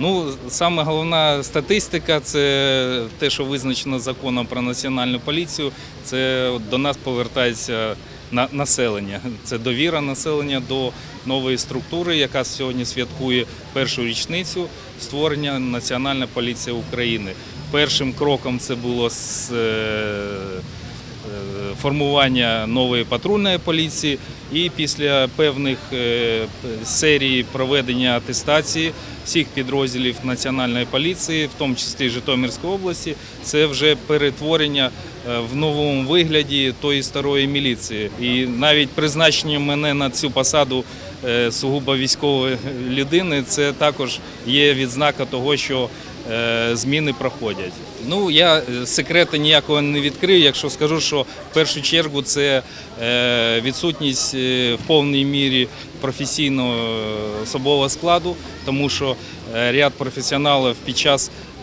Ну, саме головна статистика це те, що визначено законом про національну поліцію. Це до нас повертається на населення. Це довіра населення до нової структури, яка сьогодні святкує першу річницю створення Національної поліції України. Першим кроком це було з е, формування нової патрульної поліції, і після певних е, серій проведення атестації всіх підрозділів Національної поліції, в тому числі Житомирської області, це вже перетворення е, в новому вигляді тої старої міліції. І навіть призначення мене на цю посаду е, сугубо військової людини це також є відзнака того, що е, зміни проходять. Ну я секрети секрету ніякого не відкрию, якщо скажу, що в першу чергу це е, відсутність е, в повній мірі професійного е, особового складу, тому що е, ряд професіоналів під час е,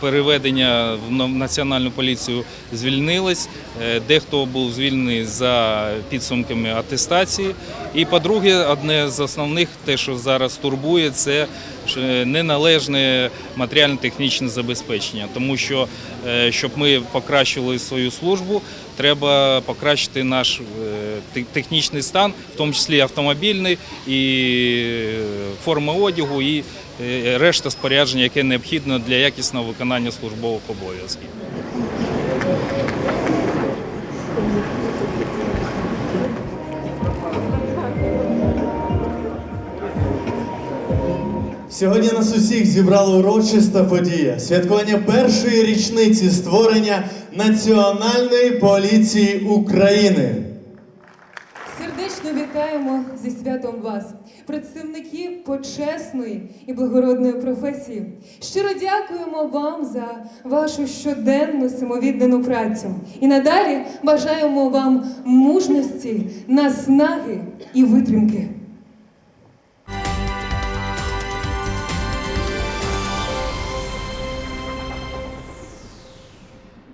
переведення в національну поліцію звільнились. Е, Дехто був звільнений за підсумками атестації. І по-друге, одне з основних, те, що зараз турбує, це неналежне матеріально-технічне забезпечення, тому що е, щоб ми покращили свою службу, треба покращити наш е, технічний стан, в тому числі автомобільний і е, форма одягу, і е, решта спорядження, яке необхідно для якісного виконання службових обов'язків. Сьогодні нас усіх зібрала урочиста подія святкування першої річниці створення Національної поліції України. Сердечно вітаємо зі святом вас, представники почесної і благородної професії. Щиро дякуємо вам за вашу щоденну самовіддану працю. І надалі бажаємо вам мужності, наснаги і витримки.